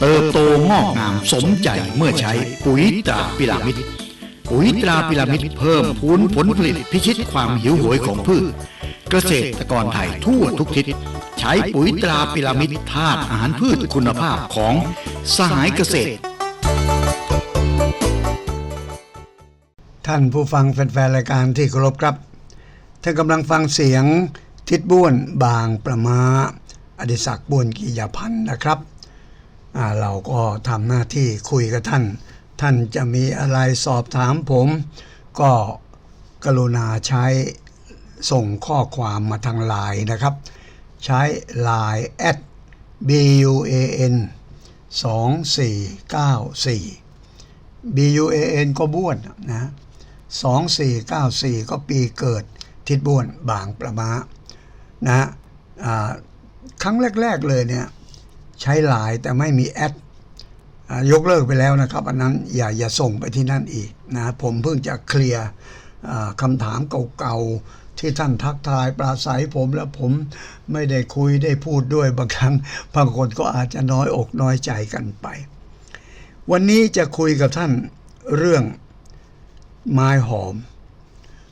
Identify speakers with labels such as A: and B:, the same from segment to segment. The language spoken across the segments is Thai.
A: เติบโตงอกงามสมใจเมื่อใช้ปุ๋ยตราพิรามิดปุ๋ยตราพิรามิดเพิ่มพูนผลผลิตพิชิตความหิวโหยของพืช เกษตรกรไทยทั่วทุกทิศ ใช้ปุ๋ยตราพิรามิดธาตุอาหารพืชคุณภาพของสหายเกษตร
B: ท่านผู้ฟังแฟนๆรายการที่เคารพครับท่านกำลังฟังเสียงทิดบ้วนบางประมาอดิศักดิ์บ้วนกิยาพันธ์นะครับ เราก็ทำหน้าที่คุยกับท่าน ท่านจะมีอะไรสอบถามผม ก็กรุณาใช้ส่งข้อความมาทางไลน์นะครับ ใช้ Line at BUAN 2494 BUAN ก็บ้วนนะ2494 ก็ปีเกิดทิดบ้วนบางประมานะฮะครั้งแรก ๆ เลยเนี่ย ใช้ไลน์แต่ไม่มีแอดยกเลิกไปแล้วนะครับ อันนั้นอย่าอย่าส่งไปที่นั่นอีกนะ ผมเพิ่งจะเคลียร์คำถามเก่าๆ ที่ท่านทักทายปราศัยผมแล้วผมไม่ได้คุยได้พูดด้วยบางครั้งบางคนก็อาจจะน้อยอกน้อยใจกันไป วันนี้จะคุยกับท่านเรื่องไม้หอม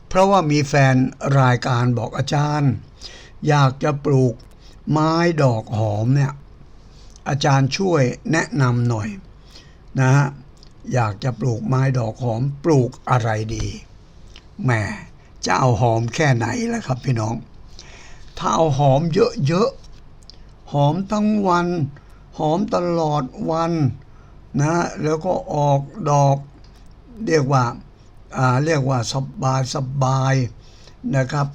B: เพราะว่ามีแฟนรายการบอกอาจารย์ อยากจะปลูกไม้ดอกหอมเนี่ย อาจารย์ช่วยแนะนำหน่อยนะฮะอยากจะปลูกไม้ดอกหอมปลูกอะไรดีแหมจะเอาหอมแค่ไหนล่ะครับพี่น้อง ถ้าเอาหอมเยอะๆหอมทั้งวัน หอมตลอดวันนะแล้วก็ออกดอก เรียกว่าาเรียกว่าสบายสบายนะครับ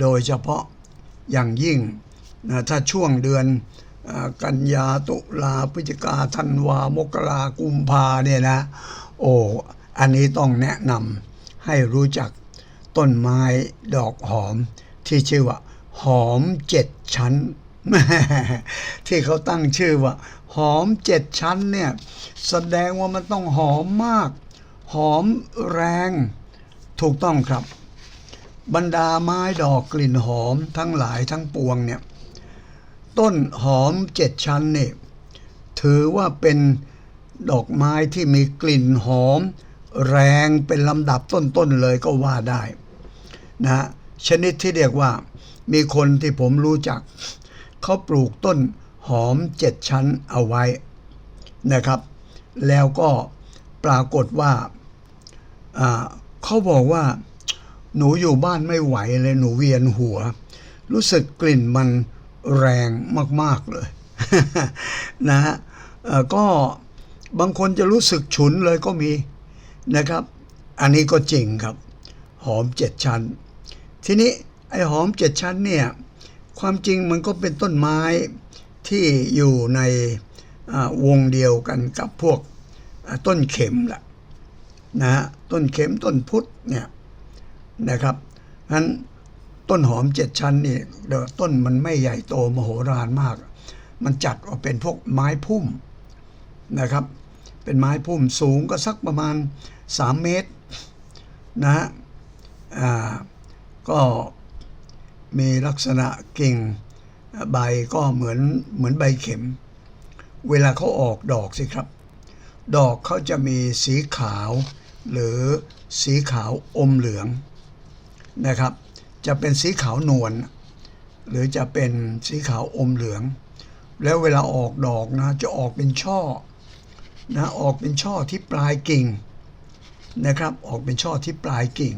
B: โดยเฉพาะอย่างยิ่งนะถ้าช่วงเดือน กันยาตุลาพฤศจิกาธันวามกรากุมภาเนี่ยนะ โอ้อันนี้ต้องแนะนำให้รู้จักต้นไม้ดอกหอม ที่ชื่อว่า หอมเจ็ดชั้น ที่เขาตั้งชื่อว่า หอมเจ็ดชั้นเนี่ย แสดงว่ามันต้องหอมมาก หอมแรงถูกต้องครับ บรรดาไม้ดอกกลิ่นหอมทั้งหลายทั้งปวงเนี่ย ต้นหอมเจ็ดชั้นนี่ถือว่าเป็นดอกไม้ที่มีกลิ่นหอม แรงเป็นลำดับต้นๆเลยก็ว่าได้นะชนิดที่เรียกว่า มีคนที่ผมรู้จัก เขาปลูกต้นหอมเจ็ดชั้นเอาไว้นะครับ แล้วก็ปรากฏว่าเขาบอกว่า หนูอยู่บ้านไม่ไหวเลยหนูเวียนหัว รู้สึกกลิ่นมัน แรงมาก ๆ เลยนะฮะก็บางคนจะรู้สึกฉุนเลยก็มีนะครับ อันนี้ก็จริงครับ หอมเจ็ดชั้น ทีนี้ไอ้หอมเจ็ดชั้นเนี่ยความจริงมันก็เป็นต้นไม้ที่อยู่ในวงเดียวกันกับพวกต้นเข็มแหละนะฮะต้นเข็มต้นพุทธเนี่ยนะครับนั้น ต้นหอมเจ็ดชั้นนี่เดี๋ยวต้นมันไม่ใหญ่โตมโหฬารมาก มันจัดว่าเป็นพวกไม้พุ่มนะครับ เป็นไม้พุ่มสูงก็สักประมาณ 3 เมตรนะฮะก็มีลักษณะกิ่งใบก็เหมือนเหมือนใบเข็ม เวลาเขาออกดอกสิครับ ดอกเขาจะมีสีขาว หรือสีขาวอมเหลืองนะครับ จะเป็นสีขาวนวลหรือจะเป็นสีขาวอมเหลือง แล้วเวลาออกดอกนะจะออกเป็นช่อนะออกเป็นช่อที่ปลายกิ่งนะครับ ออกเป็นช่อที่ปลายกิ่ง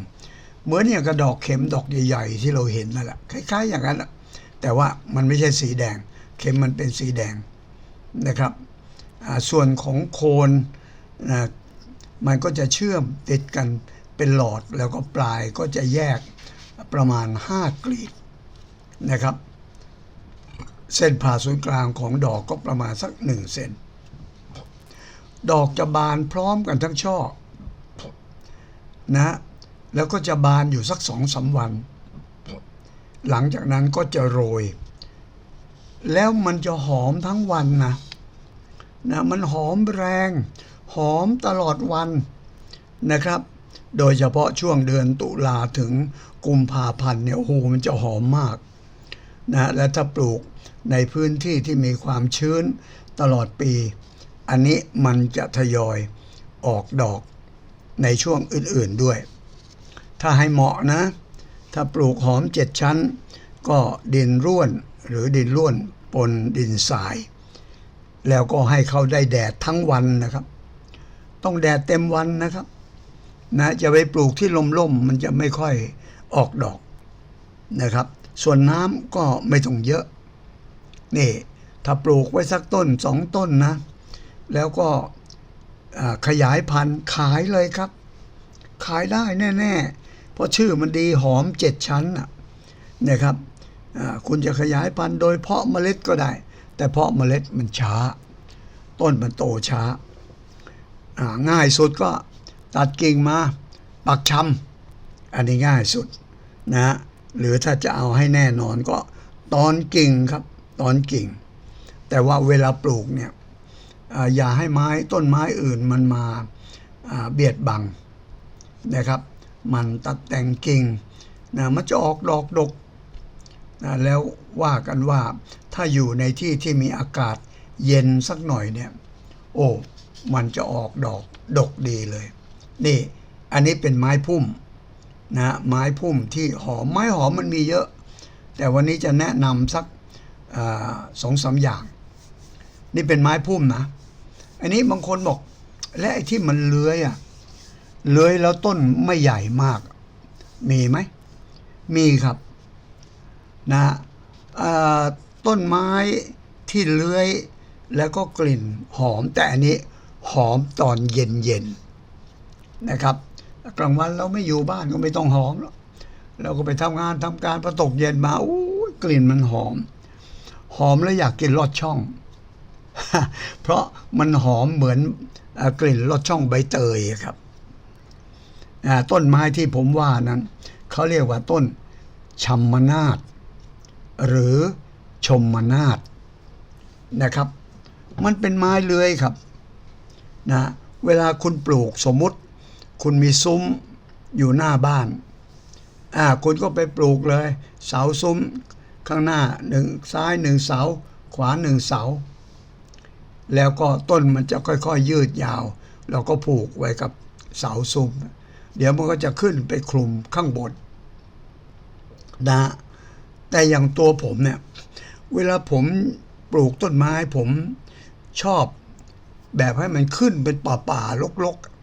B: เหมือนอย่างกระดอกเข็มดอกใหญ่ ๆ ที่เราเห็นนั่นแหละคล้าย ๆ อย่างนั้นแหละแต่ว่ามันไม่ใช่สีแดง เข็มมันเป็นสีแดงนะครับส่วนของโคนนะมันก็จะเชื่อมติดกันเป็นหลอดแล้วก็ปลายก็จะแยก ประมาณ 5กลีบนะครับ เส้นผ่าศูนย์กลางของดอกก็ประมาณสักหนึ่งเซนดอกจะบานพร้อมกันทั้งช่อนะแล้วก็จะบานอยู่สักสองสามวัน หลังจากนั้นก็จะโรย แล้วมันจะหอมทั้งวันนะนะมันหอมแรง หอมตลอดวันนะครับ โดยเฉพาะช่วงเดือนตุลาถึงกุมภาพันธ์เนี่ยโอ้โหมันจะหอมมากนะและถ้าปลูกในพื้นที่ที่มีความชื้นตลอดปี อันนี้มันจะทยอยออกดอกในช่วงอื่นๆด้วย ถ้าให้เหมาะนะ ถ้าปลูกหอมเจ็ดชั้น ก็ดินร่วนหรือดินร่วนปนดินทราย แล้วก็ให้เขาได้แดดทั้งวันนะครับ ต้องแดดเต็มวันนะครับ นะจะไปปลูกที่ลมๆมันจะไม่ค่อยออกดอกนะครับ ส่วนน้ำก็ไม่ต้องเยอะ นี่ ถ้าปลูกไว้สักต้นสองต้นนะ แล้วก็ขยายพันธุ์ขายเลยครับ ขายได้แน่ ๆ เพราะชื่อมันดีหอมเจ็ดชั้นน่ะนะครับคุณจะขยายพันธุ์โดยเพาะเมล็ดก็ได้ แต่เพาะเมล็ดมันช้า ต้นมันโตช้า ง่ายสุดก็ ตัดกิ่งมา ปักชำอันนี้ง่ายสุดนะฮะหรือถ้าจะเอาให้แน่นอนก็ตอนกิ่งครับ ตอนกิ่ง แต่ว่าเวลาปลูกเนี่ยอย่าให้ไม้ต้นไม้อื่นมันมาเบียดบังนะครับ มันตัดแต่งกิ่งนะมันจะออกดอกดกนะแล้วว่ากันว่าถ้าอยู่ในที่ที่มีอากาศเย็นสักหน่อยเนี่ย โอ้ มันจะออกดอกดกดีเลย นี่อันนี้เป็นไม้พุ่มนะไม้พุ่มที่หอมไม้หอมมันมีเยอะ แต่วันนี้จะแนะนำสักอสองสามอย่าง นี่เป็นไม้พุ่มนะ อันนี้บางคนบอก และไอ้ที่มันเลื้อยอะเลื้อยแล้วต้นไม่ใหญ่มาก มีไหม มีครับนะต้นไม้ที่เลื้อยแล้วก็กลิ่นหอมแต่อันนี้หอมตอนเย็นเย็น นะครับกลางวันเราไม่อยู่บ้านก็ไม่ต้องหอมแล้วเราก็ไปทำงานทำการพอตกเย็นมาอู้กลิ่นมันหอม หอมแล้วอยากกินลอดช่อง เพราะมันหอมเหมือนกลิ่นลอดช่องใบเตยครับต้นไม้ที่ผมว่านั้นเขาเรียกว่าต้นชัมมนาฏหรือชมมนาฏนะครับ มันเป็นไม้เลื้อยครับนะเวลาคุณปลูกสมมติ คุณมีซุ้มอยู่หน้าบ้าน อ่า คุณก็ไปปลูกเลย เสาซุ้มข้างหน้าหนึ่งซ้ายหนึ่งเสา ขวาหนึ่งเสา แล้วก็ต้นมันจะค่อยๆยืดยาว เราก็ผูกไว้กับเสาซุ้ม เดี๋ยวมันก็จะขึ้นไปคลุมข้างบนนะแต่อย่างตัวผมเนี่ย เวลาผมปลูกต้นไม้ผมชอบแบบให้มันขึ้นเป็นป่าๆรกๆ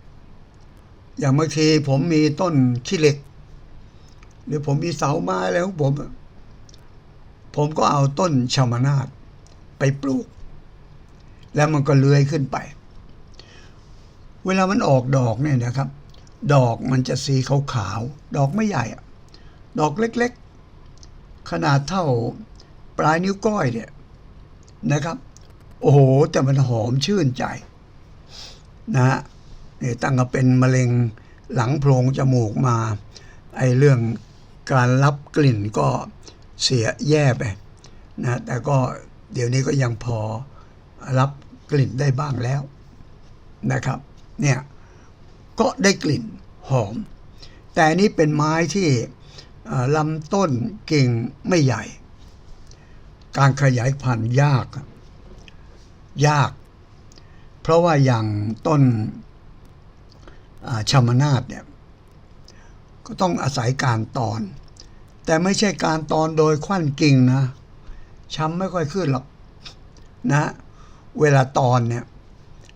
B: อย่างบางทีผมมีต้นขี้เหล็ก หรือผมมีเสาไม้อะไรของผม ผมก็เอาต้นชามนาฏไปปลูก แล้วมันก็เลื้อยขึ้นไป เวลามันออกดอกเนี่ยนะครับ ดอกมันจะสีขาวๆดอกไม่ใหญ่อะดอกเล็กๆ ขนาดเท่าปลายนิ้วก้อยเนี่ยนะครับ โอ้โห แต่มันหอมชื่นใจนะฮะ ตั้งแต่เป็นมะเร็งหลังโพรงจมูกมาไอ้เรื่องการรับกลิ่นก็เสียแย่ไปนะแต่ก็เดี๋ยวนี้ก็ยังพอรับกลิ่นได้บ้างแล้วนะครับ เนี่ยก็ได้กลิ่นหอม แต่นี้เป็นไม้ที่ลำต้นกิ่งไม่ใหญ่ การขยายพันธุ์ยาก ยาก เพราะว่าอย่างต้น ชามนาฏเนี่ยก็ต้องอาศัยการตอน แต่ไม่ใช่การตอนโดยควันกิ่งนะช้ำไม่ค่อยขึ้นหรอกนะ เวลาตอนเนี่ย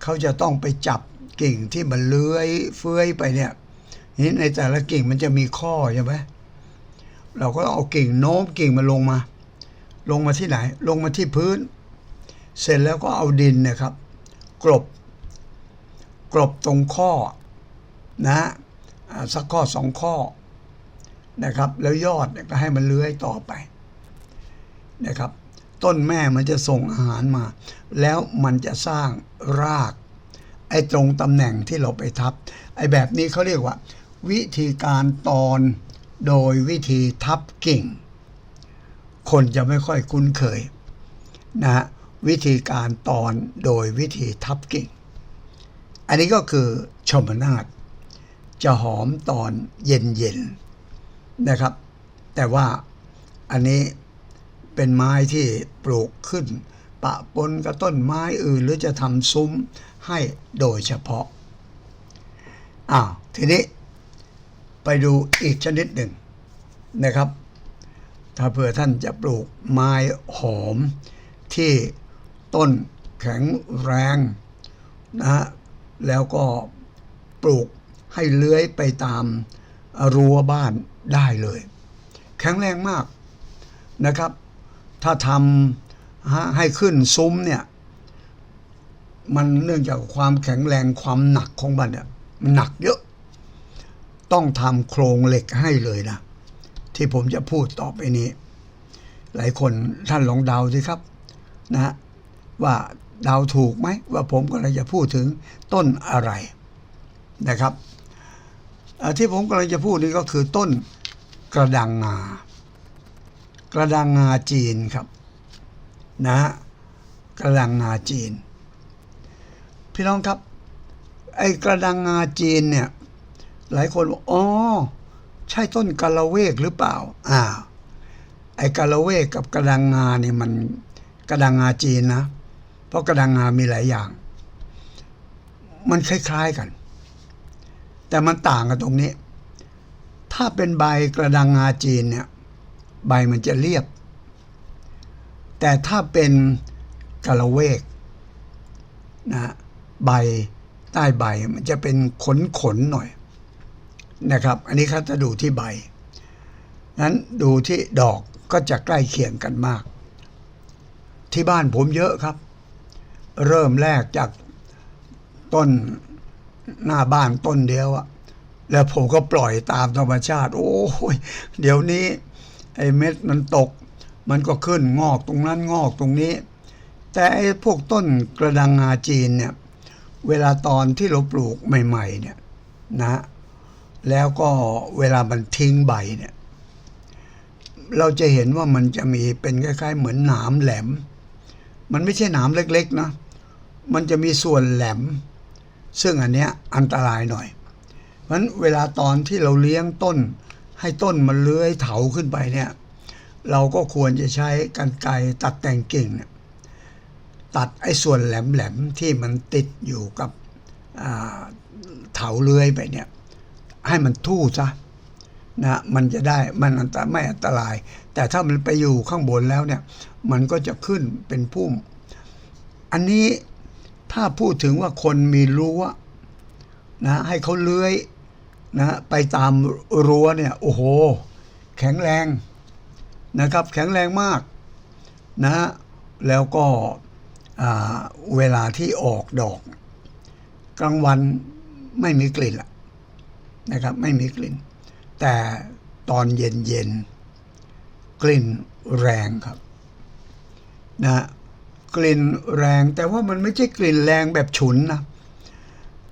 B: เขาจะต้องไปจับกิ่งที่มันเลื้อยเฟื้อยไปเนี่ยนี่ในแต่ละกิ่งมันจะมีข้อใช่ไหมเราก็เอากิ่งโน้มกิ่งมันลงมา ลงมาที่ไหน ลงมาที่พื้น เสร็จแล้วก็เอาดินนะครับ กลบ กลบตรงข้อ นะสักข้อสองข้อนะครับ แล้วยอดก็ให้มันเลื้อยต่อไปนะครับ ต้นแม่มันจะส่งอาหารมา แล้วมันจะสร้างราก ไอ้ตรงตำแหน่งที่เราไปทับ ไอ้แบบนี้เขาเรียกว่า วิธีการตอนโดยวิธีทับกิ่ง คนจะไม่ค่อยคุ้นเคยนะฮะวิธีการตอนโดยวิธีทับกิ่ง อันนี้ก็คือชมนาฏ จะหอมตอนเย็นๆนะครับ แต่ว่าอันนี้เป็นไม้ที่ปลูกขึ้น ปะปนกับต้นไม้อื่นหรือจะทำซุ้มให้โดยเฉพาะอ้าวทีนี้ไปดูอีกชนิดหนึ่งนะครับ ถ้าเผื่อท่านจะปลูกไม้หอมที่ต้นแข็งแรงนะฮะแล้วก็ปลูก ให้เลื้อยไปตามรั้วบ้านได้เลย แข็งแรงมากนะครับ ถ้าทำให้ขึ้นซุ้มเนี่ย มันเนื่องจากความแข็งแรงความหนักของมันเนี่ยมันหนักเยอะ ต้องทำโครงเหล็กให้เลยนะ ที่ผมจะพูดต่อไปนี้ หลายคนท่านลองเดาสิครับนะว่าเดาถูกไหมว่าผมกำลังจะพูดถึงต้นอะไรนะครับ ที่ผมกำลังจะพูดนี้ก็คือต้นกระดังงา กระดังงาจีนครับ นะฮะกระดังงาจีน พี่น้องครับ ไอ้กระดังงาจีนเนี่ย หลายคนบอกอ๋อใช่ต้นกาละเวกหรือเปล่าอ่าไอ้กาละเวกกับกระดังงาเนี่ยมันกระดังงาจีนนะ เพราะกระดังงามีหลายอย่าง มันคล้ายๆกัน แต่มันต่างกันตรงนี้ ถ้าเป็นใบกระดังงาจีนเนี่ยใบมันจะเรียบ แต่ถ้าเป็นกาละเวกนะใบใต้ใบมันจะเป็นขนขนๆหน่อยนะครับ อันนี้เขาจะดูที่ใบ นั้นดูที่ดอกก็จะใกล้เคียงกันมาก ที่บ้านผมเยอะครับ เริ่มแรกจากต้น หน้าบ้านต้นเดียวอะแล้วผมก็ปล่อยตามธรรมชาติ โอ้ยเดี๋ยวนี้ ไอ้เม็ดมันตก มันก็ขึ้นงอกตรงนั้นงอกตรงนี้ แต่ไอ้พวกต้นกระดังงาจีนเนี่ย เวลาตอนที่เราปลูกใหม่ ๆ เนี่ยนะ แล้วก็เวลามันทิ้งใบเนี่ย เราจะเห็นว่ามันจะมีเป็นคล้าย ๆ เหมือนหนามแหลม มันไม่ใช่หนามเล็ก ๆ นะ มันจะมีส่วนแหลม ซึ่งอันเนี้ยอันตรายหน่อยเพราะฉะนั้นเวลาตอนที่เราเลี้ยงต้น ให้ต้นมันเลื้อยเถาขึ้นไปเนี่ยเราก็ควรจะใช้กรรไกรตัดแต่งกิ่งเนี่ยตัดไอ้ส่วนแหลมๆที่มันติดอยู่กับเถาเลื้อยไปเนี่ยให้มันทู่ซะนะมันจะได้มันอันตรไม่อันตราย แต่ถ้ามันไปอยู่ข้างบนแล้วเนี่ย มันก็จะขึ้นเป็นพุ่ม อันนี้ ถ้าพูดถึงว่าคนมีรั้วนะให้เขาเลื้อยนะไปตามรั้วเนี่ยโอ้โห แข็งแรงนะครับ แข็งแรงมากนะแล้วก็เวลาที่ออกดอก กลางวันไม่มีกลิ่นละนะครับ ไม่มีกลิ่น แต่ตอนเย็นเย็นกลิ่นแรงครับ นะ กลิ่นแรง แต่ว่ามันไม่ใช่กลิ่นแรงแบบฉุนนะ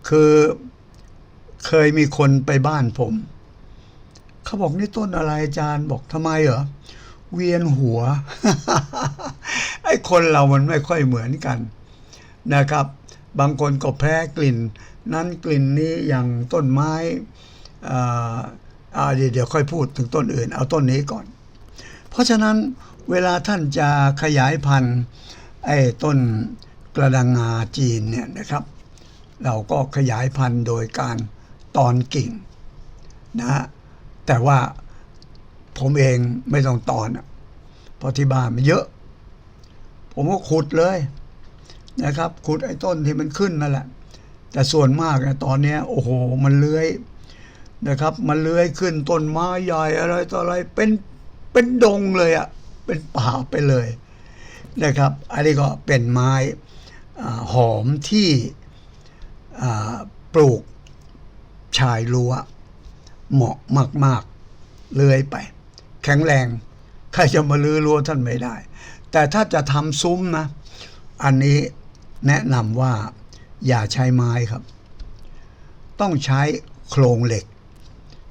B: คือเคยมีคนไปบ้านผม เขาบอกนี่ต้นอะไรอาจารย์บอกทำไมเหรอ เวียนหัว ไอ้คนเรามันไม่ค่อยเหมือนกันนะครับ บางคนก็แพ้กลิ่น นั้นกลิ่นนี้อย่างต้นไม้อ่าเดี๋ยวเดี๋ยวค่อยพูดถึงต้นอื่น เอาต้นนี้ก่อน เพราะฉะนั้นเวลาท่านจะขยายพันธุ์ ไอ้ต้นกระดังงาจีนเนี่ยนะครับ เราก็ขยายพันธุ์โดยการตอนกิ่งนะฮะแต่ว่าผมเองไม่ต้องตอนเพราะที่บ้านมันเยอะ ผมก็ขุดเลยนะครับ ขุดไอ้ต้นที่มันขึ้นนั่นแหละ แต่ส่วนมากนะตอนนี้โอ้โหมันเลื้อยนะครับ มันเลื้อยขึ้นต้นไม้ใหญ่อะไรต่ออะไรเป็นเป็นดงเลยอะ่ะเป็นป่าไปเลย นะครับ อันนี้ก็เป็นไม้หอมที่ปลูกชายรั้วเหมาะมาก ๆ เลยไป แข็งแรง ใครจะมาลื้อรั้วท่านไม่ได้ แต่ถ้าจะทำซุ้มนะ อันนี้แนะนำว่าอย่าใช้ไม้ครับ ต้องใช้โครงเหล็ก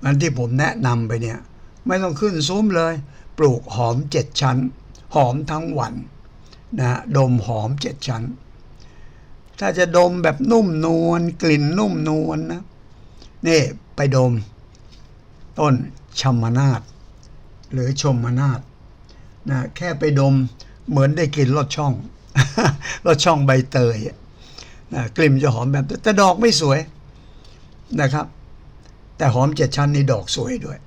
B: อันที่ผมแนะนำไปเนี่ย ไม่ต้องขึ้นซุ้มเลย ปลูกหอมเจ็ดชั้น หอมทั้งวัน นะดมหอมเจ็ดชั้น ถ้าจะดมแบบนุ่มนวลกลิ่นนุ่มนวลนะนี่ไปดม ต้นชมนาฏหรือชมนาฏนะแค่ไปดมเหมือนได้กลิ่นรสช่องรสช่องใบเตยนะกลิ่นจะหอมแบบแต่ดอกไม่สวยนะครับ แต่หอมเจ็ดชั้นนี่ดอกสวยด้วย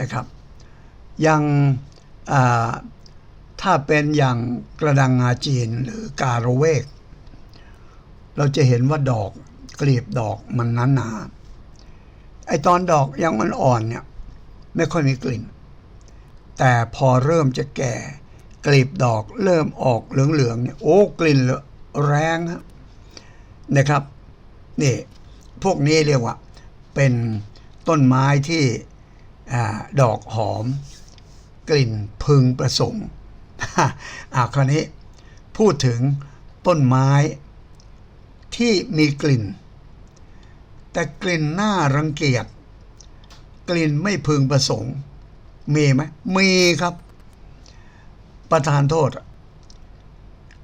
B: นะครับย่างอ่า ถ้าเป็นอย่างกระดังงาจีนหรือการะเวก เราจะเห็นว่าดอกกลีบดอกมันหนาหนาไอตอนดอกยังมันอ่อนเนี่ยไม่ค่อยมีกลิ่น แต่พอเริ่มจะแก่ กลีบดอกเริ่มออกเหลืองๆเนี่ยโอ้กลิ่นแรงครับนะครับนี่พวกนี้เรียกว่า เป็นต้นไม้ที่อดอกหอม กลิ่นพึงประสงค์ อ่าคราวนี้พูดถึงต้นไม้ที่มีกลิ่น แต่กลิ่นน่ารังเกียจ กลิ่นไม่พึงประสงค์ มีไหมมีครับ ประธานโทษ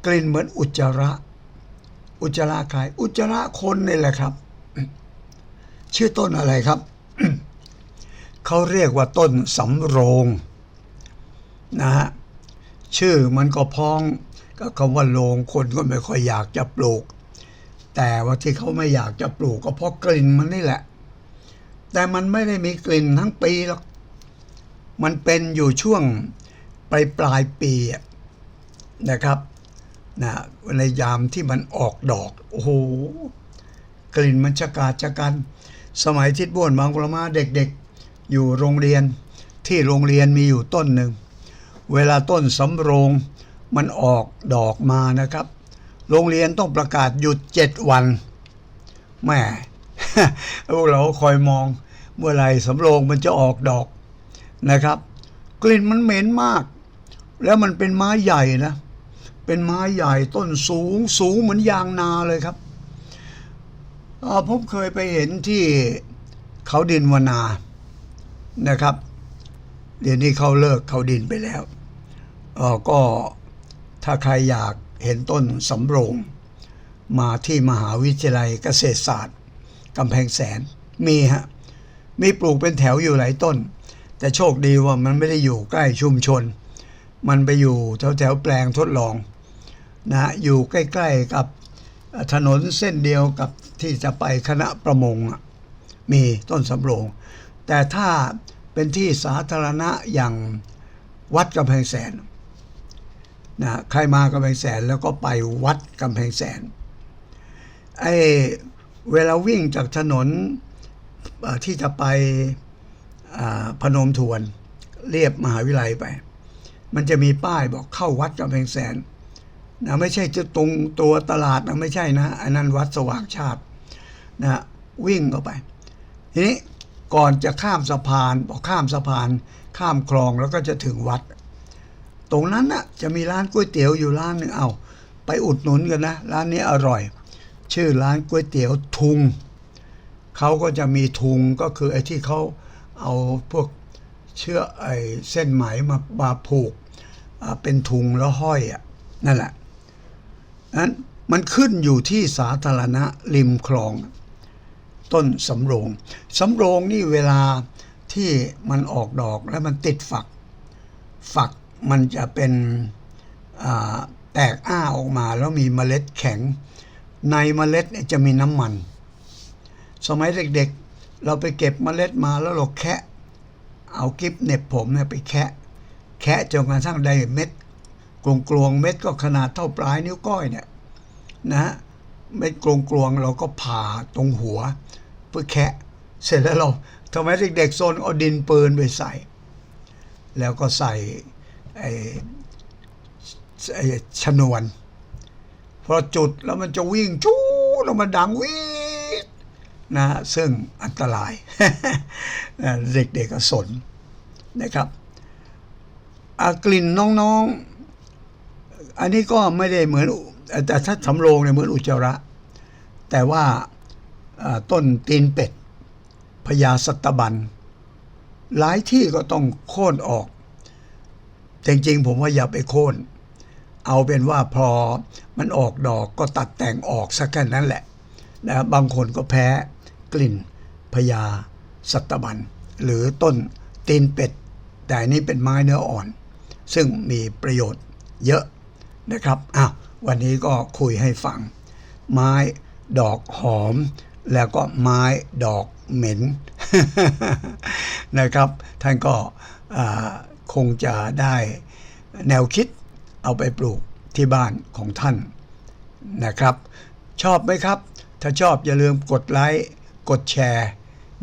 B: กลิ่นเหมือนอุจจาระ อุจจาระใครอุจจาระคนนี่แหละครับ ชื่อต้นอะไรครับ เขาเรียกว่าต้นสำโรง นะฮะ ชื่อมันก็พ้องก็คำว่าโรงคนก็ไม่ค่อยอยากจะปลูก แต่ว่าที่เขาไม่อยากจะปลูกก็เพราะกลิ่นมันนี่แหละ แต่มันไม่ได้มีกลิ่นทั้งปีหรอกมันเป็นอยู่ช่วงปลายปลายปีนะครับนะในยามที่มันออกดอก โอ้โห กลิ่นมันชะกาจชะกัน สมัยทิดบ้วนบางประมาเด็กๆ อยู่โรงเรียนที่โรงเรียนมีอยู่ต้นหนึ่ง เวลาต้นสำโรงมันออกดอกมานะครับ โรงเรียนต้องประกาศหยุดเจ็ดวันแหม่พวกเราคอยมองเมื่อไหร่สำโรงมันจะออกดอกนะครับ กลิ่นมันเหม็นมาก แล้วมันเป็นไม้ใหญ่นะ เป็นไม้ใหญ่ต้นสูงสูงเหมือนยางนาเลยครับผมเคยไปเห็นที่เขาดินวนานะครับ เดี๋ยวนี้เขาเลิกเขาดินไปแล้วเอ่อก็ถ้าใครอยากเห็นต้นสำโรง มาที่มหาวิทยาลัยเกษตรศาสตร์กำแพงแสนมีฮะมีปลูกเป็นแถวอยู่หลายต้น แต่โชคดีว่ามันไม่ได้อยู่ใกล้ชุมชน มันไปอยู่แถวแถวแปลงทดลองนะอยู่ใกล้ ๆกับถนนเส้นเดียวกับที่จะไปคณะประมงมีต้นสำโรง แต่ถ้า เป็นที่สาธารณะอย่างวัดกำแพงแสนนะใครมากำแพงแสนแล้วก็ไปวัดกำแพงแสนไอ้เวลาวิ่งจากถนนที่จะไปพนมทวนเรียบมหาวิทยาลัยไป มันจะมีป้ายบอกเข้าวัดกำแพงแสนนะไม่ใช่จะตรงตัวตลาดนะไม่ใช่นะอันนั้นวัดสว่างชาตินะวิ่งเข้าไปทีนี้ ก่อนจะข้ามสะพานพอข้ามสะพาน ข้ามคลองแล้วก็จะถึงวัด ตรงนั้นน่ะจะมีร้านก๋วยเตี๋ยวอยู่ร้านหนึ่งเอา ไปอุดหนุนกันนะ ร้านนี้อร่อย ชื่อร้านก๋วยเตี๋ยวทุงเขาก็จะมีทุงก็คือไอ้ที่เขาเอาพวกเชือกไอ้เส้นไหมมามาผูกเป็นทุงแล้วห้อยอะนั่นแหละนั้นมันขึ้นอยู่ที่สาธารณะริมคลอง ต้นสำโรงสำโรงนี่เวลาที่มันออกดอกแล้วมันติดฝัก ฝักมันจะเป็นแตกอ้าออกมาแล้วมีเมล็ดแข็ง ในเมล็ดเนี่ยจะมีน้ำมัน สมัยเด็กๆเราไปเก็บเมล็ดมาแล้วเราแคะ เอากิ๊บเน็บผมเนี่ยไปแคะ แคะจนกระทั่งได้เม็ดกลวงๆเม็ดก็ขนาดเท่าปลายนิ้วก้อยเนี่ยนะเม็ดกลวงกลวงๆเราก็ผ่าตรงหัว เพื่อแคะเสร็จแล้วเราทำไมเด็กๆโซนเอาดินปืนไปใส่ แล้วก็ใส่ไอ้ไอ้ชนวน พอจุดแล้วมันจะวิ่งจู้แล้วมันดังวีดนะซึ่งอันตราย เด็กๆก็สนนะครับอากลิ่นน้องๆ อันนี้ก็ไม่ได้เหมือนแต่ถ้าสำโรงเนี่ยเหมือนอุจจาระ แต่ว่า ต้นตีนเป็ดพญาสัตบัน หลายที่ก็ต้องโค่นออก จริงๆ ผมว่าอย่าไปโค่น เอาเป็นว่าพอมันออกดอกก็ตัดแต่งออกสักแค่นั้นแหละนะบางคนก็แพ้กลิ่นพญาสัตบัน หรือต้นตีนเป็ด แต่นนี้เป็นไม้เนื้ออ่อน ซึ่งมีประโยชน์เยอะนะครับอ้าววันนี้ก็คุยให้ฟัง ไม้ดอกหอม แล้วก็ไม้ดอกเหม็นนะครับ ท่านก็คงจะได้แนวคิดเอาไปปลูกที่บ้านของท่านนะครับ ชอบไหมครับ ถ้าชอบอย่าลืมกดไลค์กดแชร์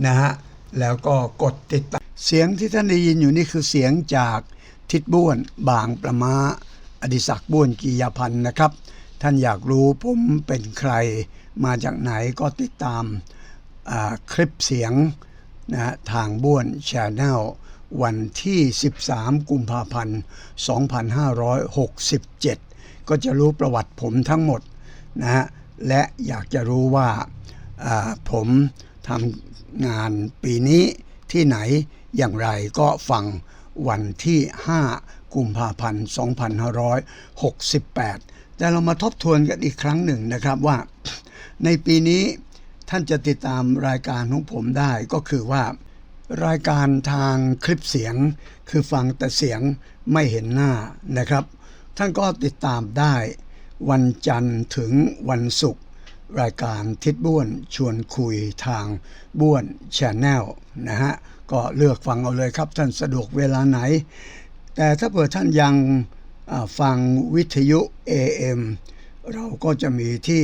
B: นะฮะแล้วก็กดติดตามเสียงที่ท่านได้ยินอยู่นี่คือเสียงจากทิดบ้วนบางประมาอดิศักบ้วนกียาพันธ์นะครับ ท่านอยากรู้ผมเป็นใคร มาจากไหนก็ติดตามคลิปเสียงนะทางบ้วนชาแนลวันที่ 13 กุมภาพันธ์ 2567 ก็จะรู้ประวัติผมทั้งหมดนะฮะและอยากจะรู้ว่าอ่าผมทำงานปีนี้ที่ไหนอย่างไรก็ฟังวันที่ 5 กุมภาพันธ์ 2568 แต่เรามาทบทวนกันอีกครั้งหนึ่งนะครับว่า ในปีนี้ท่านจะติดตามรายการของผมได้ก็คือว่า รายการทางคลิปเสียง คือฟังแต่เสียงไม่เห็นหน้านะครับ ท่านก็ติดตามได้ วันจันทร์ถึงวันศุกร์รายการทิศบ้วนชวนคุยทางบ้วนชแนลนะฮะก็เลือกฟังเอาเลยครับท่านสะดวกเวลาไหน แต่ถ้าเผื่อท่านยังฟังวิทยุ AM เราก็จะมีที่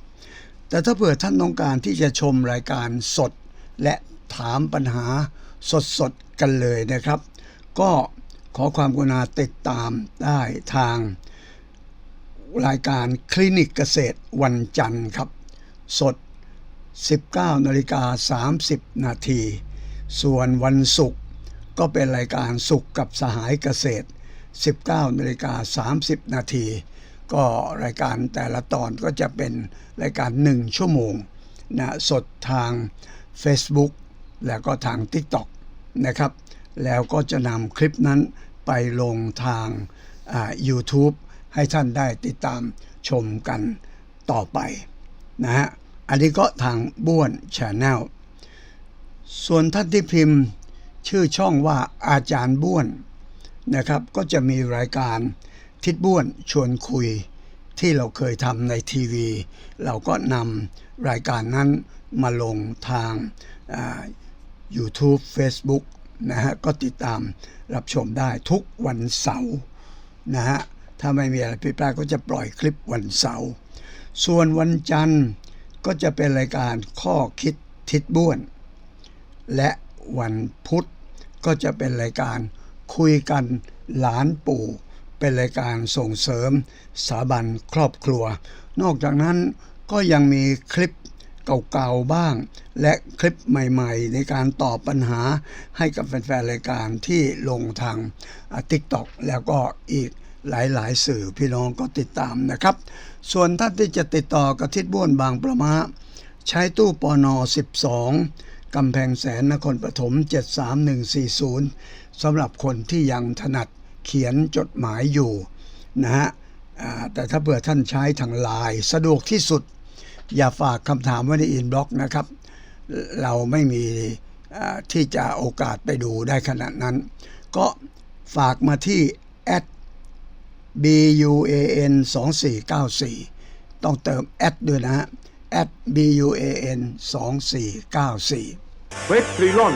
B: แต่ถ้าเผื่อท่านต้องการที่จะชมรายการสด และถามปัญหาสดๆกันเลยนะครับ ก็ขอความกรุณาติดตามได้ทางรายการคลินิกเกษตรวันจันทร์ครับ สด 19นาฬิกา30 นาที ส่วนวันศุกร์ก็เป็นรายการสุขกับสหายเกษตร 19นาฬิกา30 นาที ก็รายการแต่ละตอนก็จะเป็นรายการ 1 ชั่วโมงนะสดทาง Facebook แล้วก็ทาง TikTok นะครับ แล้วก็จะนำคลิปนั้นไปลงทางอ่า YouTube ให้ท่านได้ติดตามชมกันต่อไปนะฮะ อันนี้ก็ทางบ้วนชาแนลส่วนท่านที่พิมพ์ชื่อช่องว่าอาจารย์บ้วนนะครับ ก็จะมีรายการ ทิดบ้วนชวนคุยที่เราเคยทำในทีวี เราก็นำรายการนั้นมาลงทาง YouTube Facebook นะฮะก็ติดตามรับชมได้ทุกวันเสาร์นะฮะถ้าไม่มีอะไรผิดพลาดก็จะปล่อยคลิปวันเสาร์ส่วนวันจันทร์ก็จะเป็นรายการข้อคิดทิศบ้วน และวันพุธก็จะเป็นรายการคุยกันหลานปู่ เป็นรายการส่งเสริมสถาบันครอบครัว นอกจากนั้นก็ยังมีคลิปเก่าๆบ้าง และคลิปใหม่ๆ ในการตอบปัญหาให้กับแฟนๆรายการที่ลงทางทิกตอกแล้วก็อีกหลายๆ สื่อพี่น้องก็ติดตามนะครับ ส่วนท่านที่จะติดต่อกับทิศบ้วนบางประมาใช้ตู้ปอนอ12กำแพงแสนนครปฐม 73140สำหรับคนที่ยังถนัด เขียนจดหมายอยู่นะฮะแต่ถ้าเผื่อท่านใช้ทางไลน์สะดวกที่สุด อย่าฝากคำถามไว้ในอินบ็อกซ์นะครับ เราไม่มีที่จะโอกาสไปดูได้ขนาดนั้น ก็ฝากมาที่ buan 2494 ต้องเติมแอดด้วยนะฮะ buan 2494
C: เวทริลอน